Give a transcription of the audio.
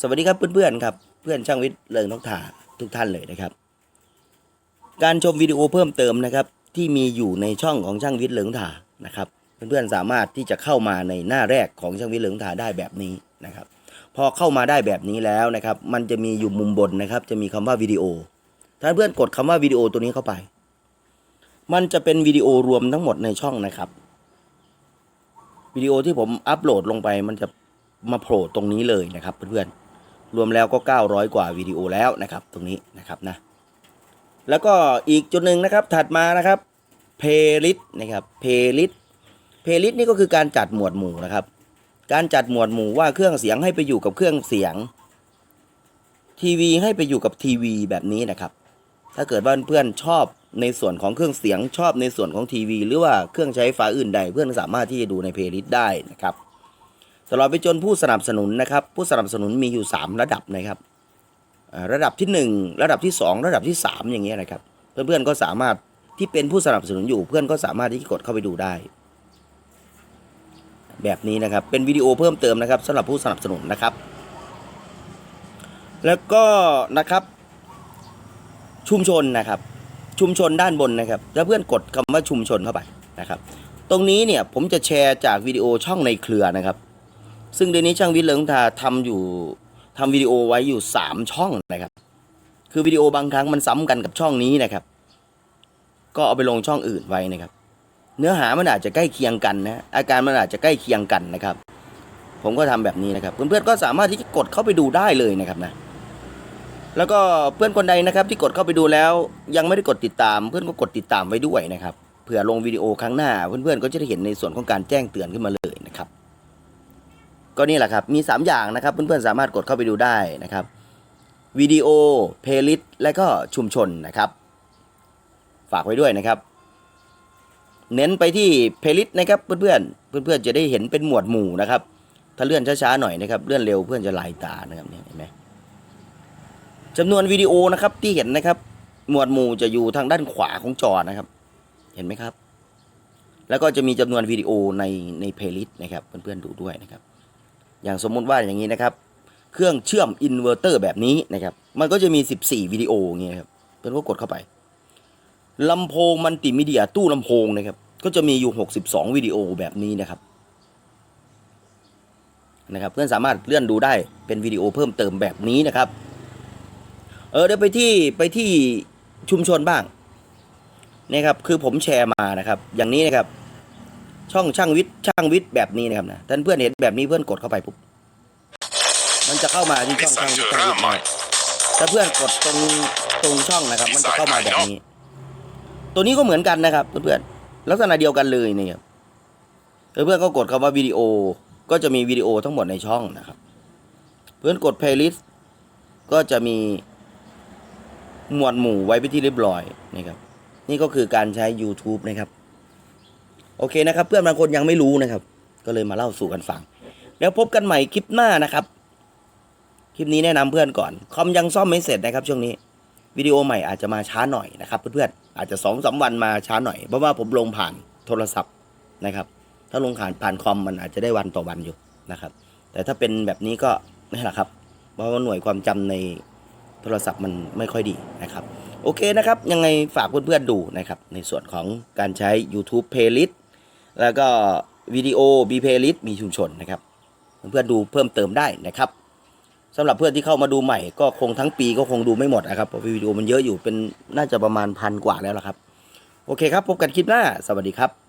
สวัสดีครับเพื่อนๆครับเพื่อนช่างวิทย์เลิงนกถาทุกท่านเลยนะครับ การชมวิดีโอเพิ่มเติมนะครับที่มีอยู่ในช่องของช่างวิทย์เลิงถานะครับเพื่อนๆสามารถที่จะเข้ามาในหน้าแรกของช่างวิทย์เลิงถาได้แบบนี้นะครับ พอเข้ามาได้แบบนี้แล้วนะครับมันจะมีอยู่มุมบนนะครับ จะมีคำว่าวิดีโอ ถ้าเพื่อนกดคำว่าวิดีโอตัวนี้เข้าไป มันจะเป็นวิดีโอรวมทั้งหมดในช่องนะครับวิดีโอที่ผมอัปโหลดลงไปมันจะมาโผล่ตรงนี้เลยนะครับเพื่อนๆ รวมแล้วก็ 900 กว่าวิดีโอแล้วนะครับ ตรงนี้นะครับนะแล้วก็อีกจุดหนึ่งนะครับถัดมานะครับเพล y l ิ s t นะครับเพล y l ิ s t เพล y l ิ s t นี่ก็คือการจัดหมวดหมู่นะครับ การจัดหมวดหมู่ว่าเครื่องเสียงให้ไปอยู่กับเครื่องเสียง ทีวีให้ไปอยู่กับทีวีแบบนี้นะครับ ถ้าเกิดว่าเพื่อนชอบในส่วนของเครื่องเสียงชอบในส่วนของทีวี หรือว่าเครื่องใช้ไฟฟ้าอื่นใดเพื่อนสามารถที่จะดูในเพลิสได้นะครับ ตลอดไปจนผู้สนับสนุนนะครับ ผู้สนับสนุนมีอยู่ 3 ระดับนะครับระดับที่ 1 ระดับที่ 2 ระดับที่ 3 อย่างเงี้ยนะครับ เพื่อนๆก็สามารถที่เป็นผู้สนับสนุนอยู่เพื่อนก็สามารถที่กดเข้าไปดูได้ แบบนี้นะครับเป็นวิดีโอเพิ่มเติมนะครับสำหรับผู้สนับสนุนนะครับ แล้วก็นะครับ ชุมชนนะครับ ชุมชนด้านบนนะครับถ้าเพื่อนกดคำว่าชุมชนเข้าไปนะครับ ตรงนี้เนี่ยผมจะแชร์จากวิดีโอช่องในเครือนะครับ ซึ่งเดี๋ยวนี้ช่างวิทย์เลิงทาทำอยู่ทำวิดีโอไว้อยู่ 3 ช่องนะครับ คือวิดีโอบางครั้งมันซ้ำกันกับช่องนี้นะครับ ก็เอาไปลงช่องอื่นไว้นะครับ เนื้อหามันอาจจะใกล้เคียงกันนะอาการมันอาจจะใกล้เคียงกันนะครับ ผมก็ทำแบบนี้นะครับเพื่อนๆก็สามารถที่จะกดเข้าไปดูได้เลยนะครับนะแล้วก็เพื่อนคนใดนะครับที่กดเข้าไปดูแล้ว ยังไม่ได้กดติดตาม เพื่อนก็กดติดตามไว้ด้วยนะครับเผื่อลงวิดีโอครั้งหน้า เพื่อนๆก็จะได้เห็นในส่วนของการแจ้งเตือนขึ้นมาเลย ก็นี่แหละครับ มี 3 อย่างนะครับ เพื่อนๆ สามารถกดเข้าไปดูได้นะครับวิดีโอเพลย์ลิสต์และก็ชุมชนนะครับ ฝากไว้ด้วยนะครับ เน้นไปที่เพลย์ลิสต์นะครับเพื่อนๆเพื่อนๆจะได้เห็นเป็นหมวดหมู่นะครับ ถ้าเลื่อนช้าๆหน่อยนะครับเลื่อนเร็วเพื่อนจะลายตานะครับเนี่ยเห็นไหมจำนวนวิดีโอนะครับที่เห็นนะครับหมวดหมู่จะอยู่ทางด้านขวาของจอนะครับ เห็นไหมครับ แล้วก็จะมีจำนวนวิดีโอในในเพลย์ลิสต์นะครับ เพื่อนๆดูด้วยนะครับ อย่างสมมุติว่าอย่างนี้นะครับ เครื่องเชื่อมอินเวอร์เตอร์แบบนี้นะครับ มันก็จะมี 14 วิดีโออย่างเงี้ยครับเพื่อนก็กดเข้าไปลำโพงมัลติมีเดียตู้ลำโพงนะครับ ก็จะมีอยู่ 62 วิดีโอแบบนี้นะครับนะครับ เพื่อนสามารถเลื่อนดูได้เป็นวิดีโอเพิ่มเติมแบบนี้นะครับ เออเดี๋ยวไปที่ไปที่ชุมชนบ้างนี่ครับคือผมแชร์มานะครับ อย่างนี้นะครับ ช่องช่างวิทย์ช่างวิทย์แบบนี้นะครับนะท่านเพื่อนเห็นแบบนี้เพื่อนกดเข้าไปปุ๊บมันจะเข้ามาที่ช่องช่างวิทย์ช่างวิทย์ถ้าเพื่อนกดตรงตรงช่องนะครับ มันจะเข้ามาแบบนี้ ตัวนี้ก็เหมือนกันนะครับเพื่อนๆลักษณะเดียวกันเลยนี่ครับเพื่อนๆก็กดคำว่าวิดีโอก็จะมีวิดีโอทั้งหมดในช่องนะครับ เพื่อนกด playlist ก็จะมีหมวดหมู่ไว้ไปที่เรียบร้อยนะครับ นี่ก็คือการใช้ YouTube นะครับ โอเคนะครับ เพื่อนบางคนยังไม่รู้นะครับ ก็เลยมาเล่าสู่กันฟัง แล้วพบกันใหม่คลิปหน้านะครับ คลิปนี้แนะนำเพื่อนก่อน คอมยังซ่อมไม่เสร็จนะครับ ช่วงนี้ วิดีโอใหม่อาจจะมาช้าหน่อยนะครับ เพื่อนๆอาจจะสองสามวันมาช้าหน่อยเพราะว่าผมลงผ่านโทรศัพท์นะครับ ถ้าลงผ่านผ่านคอมมันอาจจะได้วันต่อวันอยู่นะครับ แต่ถ้าเป็นแบบนี้ก็นี่แหละครับ เพราะว่าหน่วยความจำในโทรศัพท์มันไม่ค่อยดีนะครับโอเคนะครับ ยังไงฝากเพื่อนๆดูนะครับ ในส่วนของการใช้ YouTube Playlist แล้วก็วิดีโอ B Playlist มีชุมชนนะครับ เพื่อนๆดูเพิ่มเติมได้นะครับสำหรับเพื่อนที่เข้ามาดูใหม่ก็คงทั้งปีก็คงดูไม่หมดนะครับเพราะวิดีโอมันเยอะอยู่เป็นน่าจะประมาณพันกว่าแล้วล่ะครับ โอเคครับ พบกันคลิปหน้า สวัสดีครับ